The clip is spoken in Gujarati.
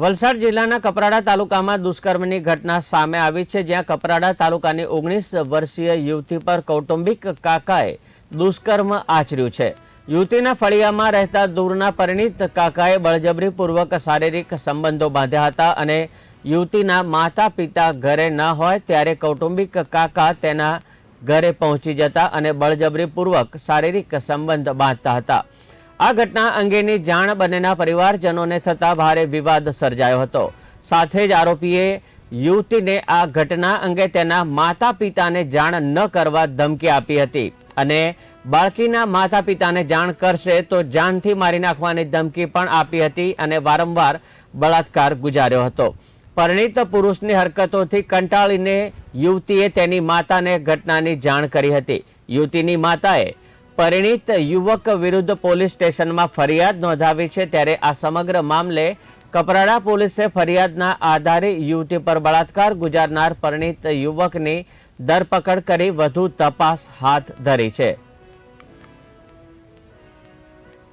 વલસાડ જિલ્લાના કપરાડા તાલુકામાં દુષ્કર્મની ઘટના સામે આવી છે, જ્યાં કપરાડા તાલુકાની ઓગણીસ વર્ષીય યુવતી પર કૌટુંબિક કાકાએ દુષ્કર્મ આચર્યું છે. યુવતીના ફળિયામાં રહેતા દૂરના પરિણીત કાકાએ બળજબરીપૂર્વક શારીરિક સંબંધો બાંધ્યા હતા અને યુવતીના માતા પિતા ઘરે ન હોય ત્યારે કૌટુંબિક કાકા તેના ઘરે પહોંચી જતા અને બળજબરીપૂર્વક શારીરિક સંબંધ બાંધતા હતા. આ ઘટના અંગેની જાણ બંનેના પરિવારજનોને થતા ભારે વિવાદ સર્જાયો હતો. સાથે જ આરોપીએ યુવતીને આ ઘટના અંગે તેના માતા પિતાને જાણ ન કરવા ધમકી આપી હતી અને બાળકીના માતા પિતાને જાણ કરશે તો જાનથી મારી નાખવાની ધમકી પણ આપી હતી અને વારંવાર બળાત્કાર ગુજાર્યો હતો. પરિણીત પુરુષની હરકતોથી કંટાળીને યુવતીએ તેની માતાને ઘટનાની જાણ કરી હતી. યુવતીની માતાએ પરિણીત યુવક વિરુદ્ધ પોલીસ સ્ટેશનમાં ફરિયાદ નોંધાવી છે ત્યારે આ સમગ્ર મામલે કપરાડા પોલીસે ફરિયાદના આધારે યુવતી પર બળાત્કાર ગુજારનાર પરિણીત યુવકની ધરપકડ કરી વધુ તપાસ હાથ ધરી છે.